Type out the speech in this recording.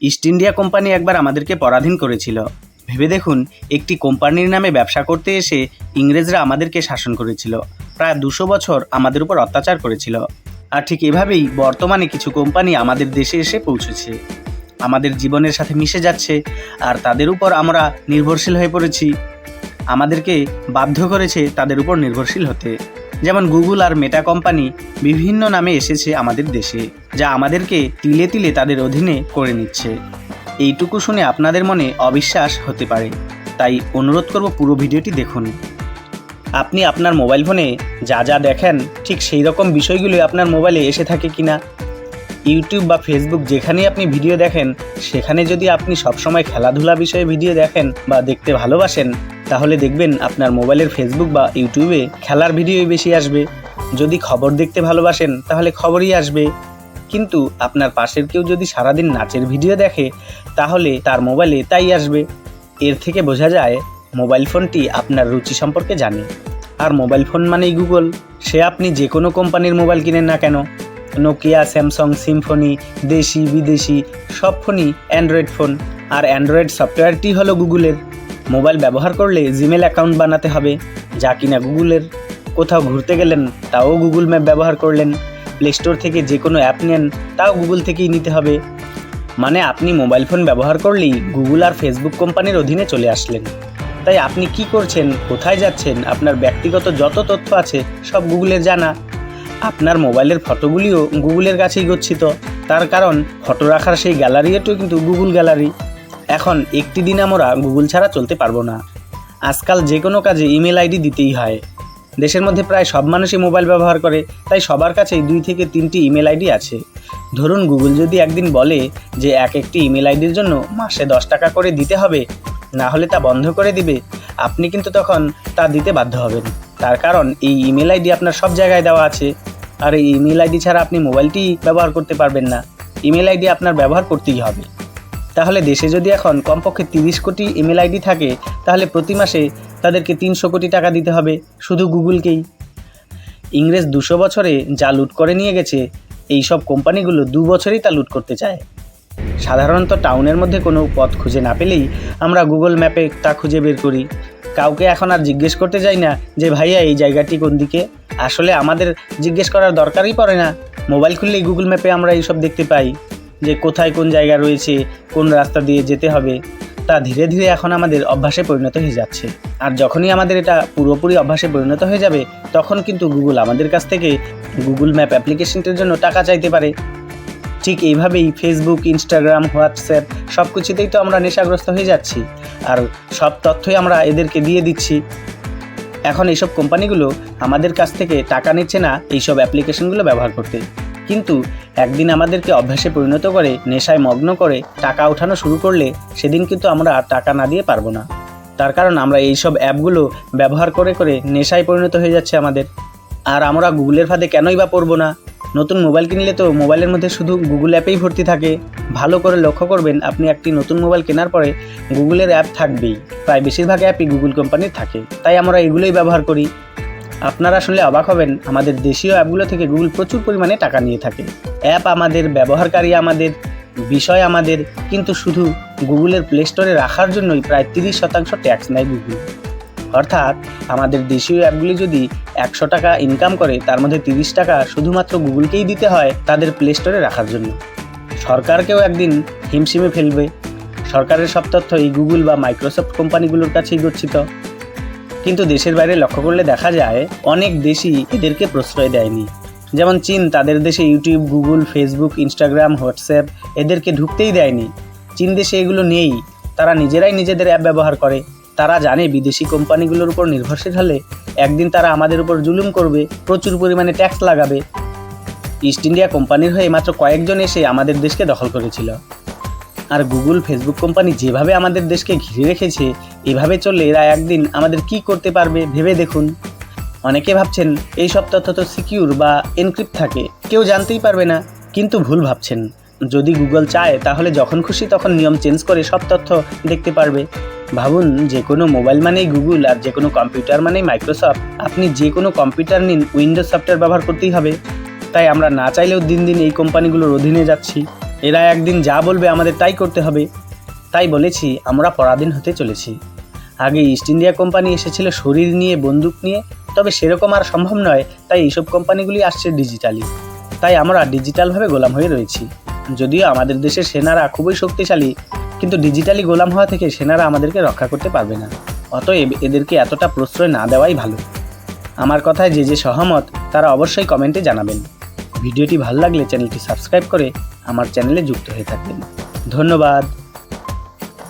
East India company একবার আমাদেরকে পরাধীন করেছিল। ভেবে দেখুন, একটি কোম্পানির নামে ব্যবসা করতে এসে ইংরেজরা আমাদেরকে শাসন করেছিল। প্রায় দুশো বছর আমাদের উপর অত্যাচার করেছিল। আর ঠিক এভাবেই বর্তমানে কিছু কোম্পানি আমাদের দেশে এসে পৌঁছেছে। আমাদের জীবনের সাথে মিশে যাচ্ছে, আর তাদের উপর আমরা নির্ভরশীল হয়ে পড়েছি। আমাদেরকে বাধ্য করেছে তাদের উপর নির্ভরশীল হতে। যেমন গুগল আর মেটা কোম্পানি বিভিন্ন নামে এসেছে আমাদের দেশে, যা আমাদেরকে তিলে তিলে তাদের অধীনে করে নিচ্ছে। এইটুকু শুনে আপনাদের মনে অবিশ্বাস হতে পারে। তাই অনুরোধ করব পুরো ভিডিওটি দেখুন। আপনি আপনার মোবাইল ফোনে যা যা দেখেন, ঠিক সেই রকম বিষয়গুলো আপনার মোবাইলে এসে থাকে কি না ইউটিউব বা ফেসবুক যেখানেই আপনি ভিডিও দেখেন, সেখানে যদি আপনি সবসময় খেলাধুলা বিষয়ে ভিডিও দেখেন বা দেখতে ভালোবাসেন তাহলে দেখবেন আপনার মোবাইলের ফেসবুক বা ইউটিউবে খেলার ভিডিওই বেশি আসবে। যদি খবর দেখতে ভালোবাসেন, তাহলে খবরই আসবে। কিন্তু আপনার পাশের কেউ যদি সারাদিন নাচের ভিডিও দেখে, তাহলে তার মোবাইলে তাই আসবে। এর থেকে বোঝা যায়, মোবাইল ফোনটি আপনার রুচি সম্পর্কে জানে। আর মোবাইল ফোন মানেই গুগল সে আপনি যে কোনো কোম্পানির মোবাইল কিনেন না কেন। নোকিয়া স্যামসাং সিম্ফনি দেশি, বিদেশি, সব ফোনই অ্যান্ড্রয়েড ফোন। আর অ্যান্ড্রয়েড সফটওয়্যারটি হলো গুগলের মোবাইল ব্যবহার করলে জিমেল অ্যাকাউন্ট বানাতে হবে। যা কিনা গুগলের কোথাও ঘুরতে গেলেন, তাও গুগল ম্যাপ ব্যবহার করলেন। প্লে স্টোর থেকে যে কোনো অ্যাপ নেন, তাও গুগল থেকেই নিতে হবে। মানে আপনি মোবাইল ফোন ব্যবহার করলেই গুগল আর ফেসবুক কোম্পানির অধীনে চলে আসলেন। তাই আপনি কি করছেন, কোথায় যাচ্ছেন, আপনার ব্যক্তিগত যত তথ্য আছে, সব গুগলের জানা। আপনার মোবাইলের ফটোগুলিও গুগলের কাছেই গচ্ছিত। তার কারণ, ফটো রাখার সেই গ্যালারিটাও কিন্তু গুগল গ্যালারি। এখন একটি দিন আমরা গুগল ছাড়া চলতে পারব না। আজকাল যে কোনো কাজে ইমেল আইডি দিতেই হয়। দেশের মধ্যে প্রায় সব মানুষই মোবাইল ব্যবহার করে, তাই সবার কাছেই দুই থেকে তিনটি ইমেল আইডি আছে। ধরুন, গুগল যদি একদিন বলে যে এক একটি ইমেল আইডির জন্য মাসে দশ টাকা করে দিতে হবে, না হলে তা বন্ধ করে দিবে, আপনি কিন্তু তখন তা দিতে বাধ্য হবেন। তার কারণ, এই ইমেল আইডি আপনার সব জায়গায় দেওয়া আছে। আর এই ইমেল আইডি ছাড়া আপনি মোবাইলটি ব্যবহার করতে পারবেন না। ইমেল আইডি আপনার ব্যবহার করতেই হবে। তাহলে দেশে যদি এখন কমপক্ষে তিরিশ কোটি ইমেল আইডি থাকে, তাহলে প্রতি মাসে তাদেরকে তিনশো কোটি টাকা দিতে হবে, শুধু গুগলকেই। ইংরেজ দুশো বছরে যা লুট করে নিয়ে গেছে এই সব কোম্পানিগুলো দু বছরেই তা লুট করতে চায়। সাধারণত টাউনের মধ্যে কোনো পথ খুঁজে না পেলেই আমরা গুগল ম্যাপে তা খুঁজে বের করি। কাউকে এখন আর জিজ্ঞেস করতে যাই না যে, ভাইয়া, এই জায়গাটি কোন দিকে? আসলে আমাদের জিজ্ঞেস করার দরকারই পড়ে না। মোবাইল খুললেই গুগল ম্যাপে আমরা এইসব দেখতে পাই। যে কোথায় কোন জায়গা রয়েছে, কোন রাস্তা দিয়ে যেতে হবে, তা ধীরে ধীরে এখন আমাদের অভ্যাসে পরিণত হয়ে যাচ্ছে। আর যখনই আমাদের এটা পুরোপুরি অভ্যাসে পরিণত হয়ে যাবে, তখন কিন্তু গুগল আমাদের কাছ থেকে গুগল ম্যাপ অ্যাপ্লিকেশনটির জন্য টাকা চাইতে পারে। ঠিক এইভাবেই ফেসবুক ইনস্টাগ্রাম হোয়াটসঅ্যাপ সব কিছুতেই তো আমরা নেশাগ্রস্ত হয়ে যাচ্ছি। আর সব তথ্যই আমরা এদেরকে দিয়ে দিচ্ছি। এখন এইসব কোম্পানিগুলো আমাদের কাছ থেকে টাকা নিচ্ছে না এইসব অ্যাপ্লিকেশনগুলো ব্যবহার করতে। কিন্তু একদিন আমাদেরকে অভ্যাসে পরিণত করে, নেশায় মগ্ন করে, টাকা ওঠানো শুরু করলে সেদিন কিন্তু আমরা আর টাকা না দিয়ে পারব না। তার কারণ আমরা এইসব অ্যাপগুলো ব্যবহার করে করে নেশায় পরিণত হয়ে যাচ্ছে আমাদের। আর আমরা গুগলের ফাঁদে কেনই বা পড়ব না? নতুন মোবাইল কিনলে তো মোবাইলের মধ্যে শুধু গুগল অ্যাপেই ভর্তি থাকে। ভালো করে লক্ষ্য করবেন, আপনি একটি নতুন মোবাইল কেনার পরে গুগলের অ্যাপ থাকবেই। প্রায় বেশিরভাগ অ্যাপই গুগল কোম্পানির থাকে। তাই আমরা এগুলোই ব্যবহার করি। আপনারা শুনলে অবাক হবেন, আমাদের দেশীয় অ্যাপগুলো থেকে গুগল প্রচুর পরিমাণে টাকা নিয়ে থাকে। অ্যাপ আমাদের, ব্যবহারকারী আমাদের, বিষয় আমাদের, কিন্তু শুধু গুগলের প্লে স্টোরে রাখার জন্যই প্রায় তিরিশ শতাংশ ট্যাক্স নেয় গুগল। অর্থাৎ আমাদের দেশীয় অ্যাপগুলি যদি একশো টাকা ইনকাম করে, তার মধ্যে তিরিশ টাকা শুধুমাত্র গুগলকেই দিতে হয় তাদের প্লে স্টোরে রাখার জন্য। সরকারকেও একদিন হিমশিমে ফেলবে। সরকারের সব তথ্য এই গুগল বা মাইক্রোসফট কোম্পানিগুলোর কাছেই গচ্ছিত। কিন্তু দেশের বাইরে লক্ষ্য করলে দেখা যায়, অনেক দেশই এদেরকে প্রশ্রয় দেয়নি। যেমন চীন তাদের দেশে YouTube, Google, Facebook, Instagram, WhatsApp এদেরকে ঢুকতেই দেয়নি। চীন দেশে এগুলো নেই। তারা নিজেরাই নিজেদের অ্যাপ ব্যবহার করে। তারা জানে বিদেশি কোম্পানিগুলোর উপর নির্ভরশীল হলে একদিন তারা আমাদের উপর জুলুম করবে, প্রচুর পরিমাণে ট্যাক্স লাগাবে। ইস্ট ইন্ডিয়া কোম্পানির হয়ে মাত্র কয়েকজন এসে আমাদের দেশকে দখল করেছিল। আর গুগল, ফেসবুক কোম্পানি যেভাবে আমাদের দেশকে ঘিরে রেখেছে, এভাবে চললে এরা একদিন আমাদের কি করতে পারবে ভেবে দেখুন। অনেকে ভাবছেন এই সব তথ্য তো সিকিউর বা এনক্রিপ্ট থাকে, কেউ জানতেই পারবে না, কিন্তু ভুল ভাবছেন। যদি গুগল চায়, তাহলে যখন খুশি তখন নিয়ম চেঞ্জ করে সব তথ্য দেখতে পারবে। ভাবুন, যে কোনো মোবাইল মানেই গুগল আর যে কোনো কম্পিউটার মানেই মাইক্রোসফট। আপনি যে কোনো কম্পিউটার নিন, উইন্ডোজ সফটওয়্যার ব্যবহার করতেই হবে। তাই আমরা না চাইলেও দিন দিন এই কোম্পানিগুলোর অধীনে যাচ্ছি। এরা একদিন যা বলবে আমাদের তাই করতে হবে। তাই বলেছি, আমরা পরাধীন হতে চলেছি। আগে ইস্ট ইন্ডিয়া কোম্পানি এসেছিল শরীর নিয়ে, বন্দুক নিয়ে, তবে সেরকম আর সম্ভব নয়, তাই এইসব কোম্পানিগুলি আসছে ডিজিটালি তাই আমরা ডিজিটালভাবে গোলাম হয়ে রয়েছি। যদিও আমাদের দেশের সেনারা খুবই শক্তিশালী, কিন্তু ডিজিটালি গোলাম হওয়া থেকে সেনারা আমাদেরকে রক্ষা করতে পারবে না। অতএব এদেরকে এতটা প্রশ্রয় না দেওয়াই ভালো। আমার কথায় যে যে সহমত, তারা অবশ্যই কমেন্টে জানাবেন। ভিডিওটি ভালো লাগলে চ্যানেলটি সাবস্ক্রাইব করে আমার চ্যানেলে যুক্ত হয়ে থাকবেন। ধন্যবাদ।